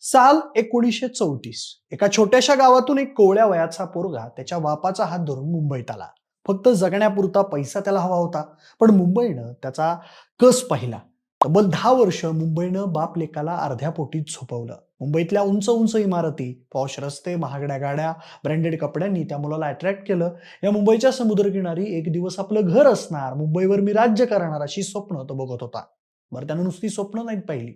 साल एकोणीसशे चौतीस. एका छोट्याशा गावातून एक कोवळ्या वयाचा पोरगा त्याच्या बापाचा हात धरून मुंबईत आला. फक्त जगण्यापुरता पैसा त्याला हवा होता. पण मुंबईनं त्याचा कस पाहिला? तब्बल दहा वर्ष मुंबईनं बाप लेकाला अर्ध्या पोटीत झोपवलं. मुंबईतल्या उंच उंच इमारती पॉश रस्ते महागड्या गाड्या ब्रँडेड कपड्यांनी त्या मुलाला अट्रॅक्ट केलं. या मुंबईच्या समुद्रकिनारी एक दिवस आपलं घर असणार मुंबईवर मी राज्य करणार अशी स्वप्न तो बघत होता. बरं त्यानं नुसती स्वप्न नाहीत पाहिली.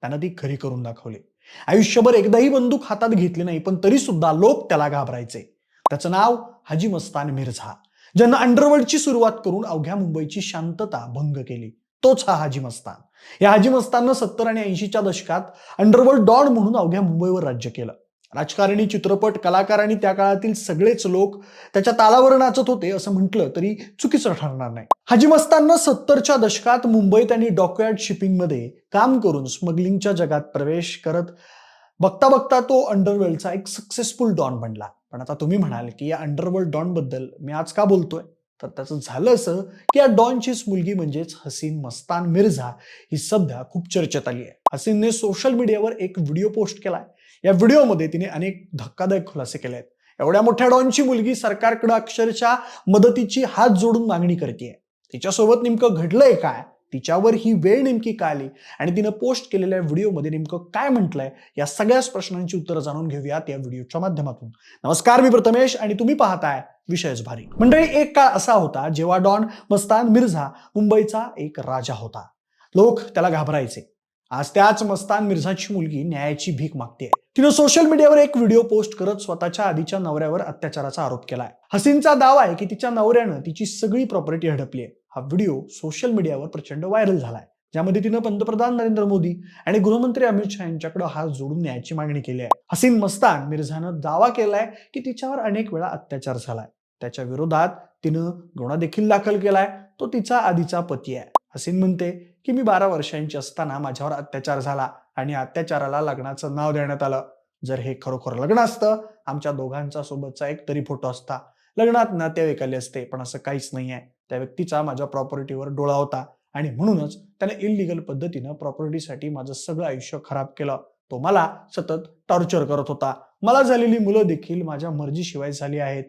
त्यानं ती खरी करून दाखवली. आयुष्यभर एकदाही बंदूक हातात घेतली नाही पण तरी सुद्धा लोक त्याला घाबरायचे. त्याचं नाव हाजी मस्तान मिर्झा. ज्यांना अंडरवर्ल्डची सुरुवात करून अवघ्या मुंबईची शांतता भंग केली तोच हा हाजी मस्तान या हाजी मस्ताननं सत्तर आणि ऐंशीच्या दशकात अंडरवर्ल्ड डॉन म्हणून अवघ्या मुंबईवर राज्य केलं. राजकारणी चित्रपट कलाकार आणि त्या काळातील सगळेच लोक त्याच्या तालावर नाचत होते असं म्हटलं तरी चुकीचं ठरणार नाही. हाजी मस्तांना सत्तरच्या दशकात मुंबईत आणि डॉकयार्ड शिपिंगमध्ये काम करून स्मगलिंगच्या जगात प्रवेश करत बघता बघता तो अंडरवर्ल्डचा एक सक्सेसफुल डॉन बनला. पण आता तुम्ही म्हणाल की या अंडरवर्ल्ड डॉनबद्दल मी आज का बोलतोय? तर त्याचं झालं असं की या डॉनचीच मुलगी म्हणजेच हसीन मस्तान मिर्झा ही सध्या खूप चर्चेत आली आहे. हसीनने सोशल मीडियावर एक व्हिडिओ पोस्ट केलाय. या व्हिडिओमध्ये तिने अनेक धक्कादायक खुलासे केले आहेत. एवढ्या मोठ्या डॉनची मुलगी सरकारकडे अक्षरशः मदतीची हात जोडून मागणी करते तिच्यासोबत नेमकं घडलंय काय? तिच्यावर ही वेळ नेमकी का आली? आणि तिनं पोस्ट केलेल्या व्हिडिओमध्ये नेमकं काय म्हटलंय? या सगळ्याच प्रश्नांची उत्तरं जाणून घेऊयात या व्हिडिओच्या माध्यमातून. नमस्कार मी प्रथमेश आणि तुम्ही पाहताय विषयच भारी. मंडळी एक काळ असा होता जेव्हा डॉन मस्तान मिर्झा मुंबईचा एक राजा होता. लोक त्याला घाबरायचे. आज त्याच मस्तान मिर्झाची मुलगी न्यायाची भीक मागते तिनं सोशल मीडियावर एक व्हिडिओ पोस्ट करत स्वतःच्या आधीच्या नवऱ्यावर अत्याचाराचा आरोप केलाय. हसीनचा दावा आहे की तिच्या नवऱ्यानं तिची सगळी प्रॉपर्टी हडपली आहे. हा व्हिडिओ सोशल मीडियावर प्रचंड व्हायरल झालाय. ज्यामध्ये तिनं पंतप्रधान नरेंद्र मोदी आणि गृहमंत्री अमित शहा यांच्याकडे हात जोडून न्यायाची मागणी केली आहे. हसीन मस्तान मिर्झानं दावा केलाय की तिच्यावर अनेक वेळा अत्याचार झालाय. त्याच्या विरोधात तिनं गुन्हा देखील दाखल केलाय. तो तिचा आधीचा पती आहे. हसीन म्हणते की मी बारा वर्षांची असताना माझ्यावर अत्याचार झाला आणि अत्याचाराला लग्नाचं नाव देण्यात आलं. जर हे खरोखर लग्न असतं आमच्या दोघांचा सोबतचा एक तरी फोटो असता. लग्नात नातेवाईक आले असते पण असं काहीच नाही आहे त्या व्यक्तीचा माझ्या प्रॉपर्टीवर डोळा होता आणि म्हणूनच त्याने इलिगल पद्धतीनं प्रॉपर्टीसाठी माझं सगळं आयुष्य खराब केलं. तो मला सतत टॉर्चर करत होता. मला झालेली मुलं देखील माझ्या मर्जीशिवाय झाली आहेत.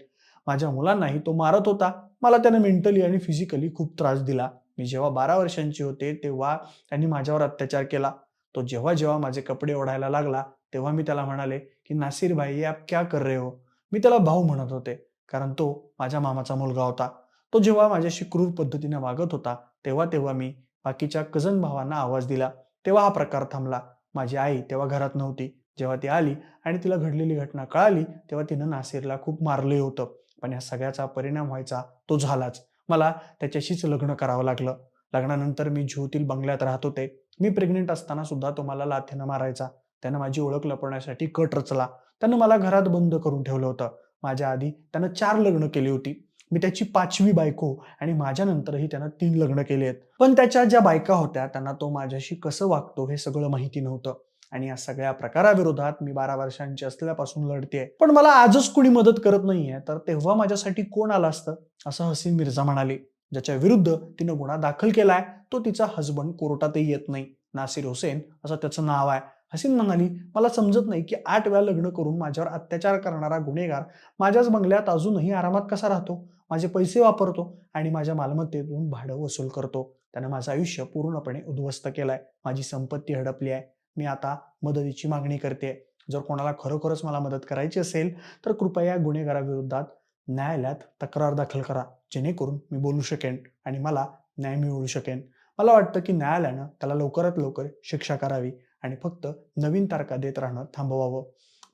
माझ्या मुलांनाही तो मारत होता. मला त्याने मेंटली आणि फिजिकली खूप त्रास दिला. मी जेव्हा बारा वर्षांची होते तेव्हा त्यांनी माझ्यावर अत्याचार केला. तो जेव्हा जेव्हा माझे कपडे ओढायला लागला तेव्हा मी त्याला म्हणाले की नासिर भाई ये आप क्या कर रहे हो? मी त्याला भाऊ म्हणत होते कारण तो माझ्या मामाचा मुलगा होता. तो जेव्हा माझ्याशी क्रूर पद्धतीने वागत होता तेव्हा तेव्हा मी बाकीच्या कझन भावांना आवाज दिला. तेव्हा हा प्रकार थांबला. माझी आई तेव्हा घरात नव्हती. जेव्हा ती आली आणि तिला घडलेली घटना कळाली तेव्हा तिनं नासिरला खूप मारले होतं. पण या सगळ्याचा परिणाम व्हायचा तो झालाच. मला त्याच्याशीच लग्न करावं लागलं. लग्नानंतर मी झूतील बंगल्यात राहत होते. मी प्रेग्नेंट असताना सुद्धा तो मला लाथेनं मारायचा. त्यानं माझी ओळख लपवण्यासाठी कट रचला. त्यानं मला घरात बंद करून ठेवलं होतं. माझ्या आधी त्यानं चार लग्न केली होती. मी त्याची पाचवी बायको आणि माझ्या नंतरही त्यानं तीन लग्न केले आहेत पण त्याच्या ज्या बायका होत्या त्यांना तो माझ्याशी कसं वागतो हे सगळं माहिती नव्हतं. आणि या सगळ्या प्रकाराविरोधात मी बारा वर्षांची असल्यापासून लढते पण मला आजच कुणी मदत करत नाहीये तर तेव्हा माझ्यासाठी कोण आलं असतं? असं हसीन मिर्झा म्हणाली. ज्याच्या विरुद्ध तिनं गुन्हा दाखल केलाय तो तिचा हजबंड कोर्टातही येत नाही. नासिर हुसेन असं त्याचं नाव आहे. हसीन म्हणाली मला समजत नाही की आठ वेळा लग्न करून माझ्यावर अत्याचार करणारा गुन्हेगार माझ्याच बंगल्यात अजूनही आरामात कसा राहतो? माझे पैसे वापरतो आणि माझ्या मालमत्तेतून भाडं वसूल करतो. त्यानं माझं आयुष्य पूर्णपणे उद्ध्वस्त केलंय. माझी संपत्ती हडपली आहे. मी आता मदतीची मागणी करते. जर कोणाला खरोखरच मला मदत करायची असेल तर कृपया गुन्हेगाराविरोधात न्यायालयात तक्रार दाखल करा. जेणेकरून मी बोलू शकेन आणि मला न्याय मिळवू शकेन. मला वाटतं की न्यायालयानं त्याला लवकरात लवकर शिक्षा करावी आणि फक्त नवीन तारखा देत राहणं थांबवावं.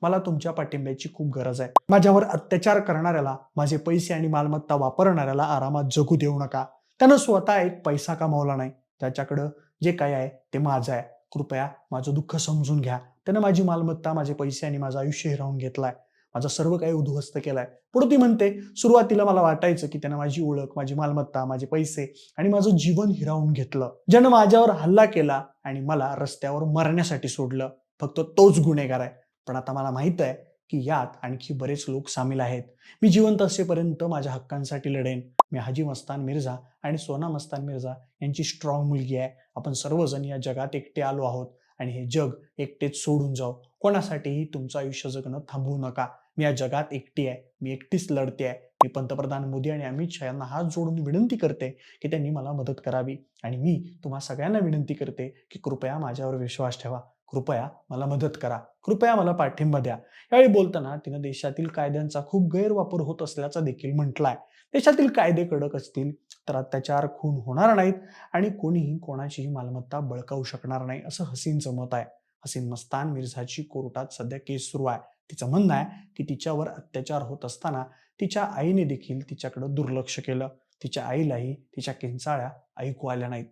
मला तुमच्या पाठिंब्याची खूप गरज आहे. माझ्यावर अत्याचार करणाऱ्याला माझे पैसे आणि मालमत्ता वापरणाऱ्याला आरामात जगू देऊ नका. त्यानं स्वतः एक पैसा कमावला नाही. त्याच्याकडं जे काय आहे ते माझं आहे. कृपया माझं दुःख समजून घ्या. त्यानं माझी मालमत्ता माझे पैसे आणि माझं आयुष्य हिरावून घेतलाय. माझं सर्व काही उद्ध्वस्त केलाय. पुढे ती म्हणते सुरुवातीला मला वाटायचं की त्यानं माझी ओळख माझी मालमत्ता माझे पैसे आणि माझं जीवन हिरावून घेतलं. ज्यानं माझ्यावर हल्ला केला आणि मला रस्त्यावर मरण्यासाठी सोडलं. फक्त तोच गुन्हेगार आहे. पण आता मला माहीत आहे की यात आणखी बरेच लोक सामील आहेत. मी जिवंत असेपर्यंत माझ्या हक्कांसाठी लढेन. मी हाजी मस्तान मिर्झा आणि सोना मस्तान मिर्झा यांची स्ट्रॉंग मुलगी आहे. आपण सर्वजण या जगात एकटे आलो आहोत आणि हे जग एकटेच सोडून जाऊ कोणासाठीही तुमचं आयुष्य जगणं थांबवू नका. मी या जगात एकटी आहे. मी एकटीच लढते आहे. मी पंतप्रधान मोदी आणि अमित शहा यांना हात जोडून विनंती करते की त्यांनी मला मदत करावी. आणि मी तुम्हा सगळ्यांना विनंती करते की कृपया माझ्यावर विश्वास ठेवा. कृपया मला मदत करा. कृपया मला पाठिंबा द्या. यावेळी बोलताना तिनं देशातील कायद्यांचा खूप गैरवापर होत असल्याचा देखील म्हटलाय. देशातील कायदे कडक असतील तर अत्याचार खून होणार नाहीत आणि कोणीही कोणाचीही मालमत्ता बळकावू शकणार नाही असं हसीनचं मत आहे. हसीन मस्तान मिर्झाची कोर्टात सध्या केस सुरू आहे. तिचं म्हणणं आहे की तिच्यावर अत्याचार होत असताना तिच्या आईने देखील तिच्याकडे दुर्लक्ष केलं. तिच्या आईलाही तिच्या किंचाळ्या ऐकू आल्या नाहीत.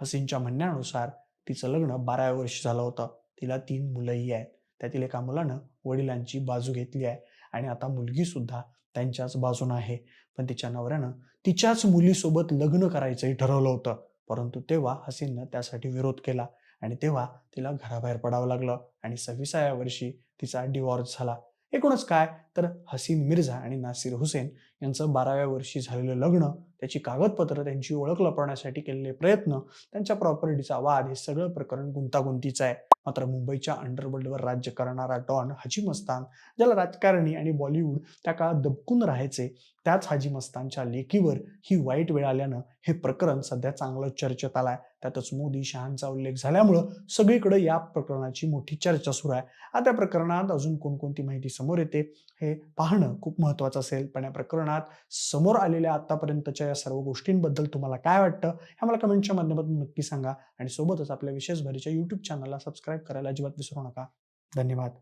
हसीनच्या म्हणण्यानुसार तिचं लग्न बाराव्या वर्षी झालं होतं. तिला तीन मुलंही आहेत. त्यातील एका मुलानं वडिलांची बाजू घेतली आहे आणि आता मुलगी सुद्धा त्यांच्याच बाजूनं आहे. पण तिच्या नवऱ्यानं तिच्याच मुलीसोबत लग्न करायचंही ठरवलं होतं. परंतु तेव्हा हसीननं त्यासाठी विरोध केला आणि तेव्हा तिला घराबाहेर पडावं लागलं आणि सव्वीसाव्या वर्षी तिचा डिवॉर्स झाला. एकूणच काय? तर हसीन मिर्झा आणि नासिर हुसेन यांचं बाराव्या वर्षी झालेलं लग्न त्याची कागदपत्र त्यांची ओळख लपवण्यासाठी केलेले प्रयत्न त्यांच्या प्रॉपर्टीचा वाद हे सगळं प्रकरण गुंतागुंतीचं आहे. मात्र मुंबईच्या अंडरवर्ल्डवर राज्य करणारा डॉन हाजी मस्तान ज्याला राजकारणी आणि बॉलिवूड त्या काळात दबकून राहायचे त्याच हाजी मस्तानच्या लेकीवर ही वाईट वेळ आल्यानं हे प्रकरण सध्या चांगलं चर्चेत आलंय. त्यातच मोदी शहांचा उल्लेख झाल्यामुळं सगळीकडे या प्रकरणाची मोठी चर्चा सुरू आहे. आता प्रकरणात अजून कोणकोणती माहिती समोर येते हे पाहणं खूप महत्वाचं असेल. पण या प्रकरणात समोर आलेल्या आतापर्यंतच्या या सर्व गोष्टींबद्दल तुम्हाला काय वाटतं हे मला कमेंटच्या माध्यमातून नक्की सांगा. आणि सोबतच आपल्या विशेष भरीच्या युट्यूब चॅनलला सबस्क्राईब करायला अजिबात विसरू नका. धन्यवाद.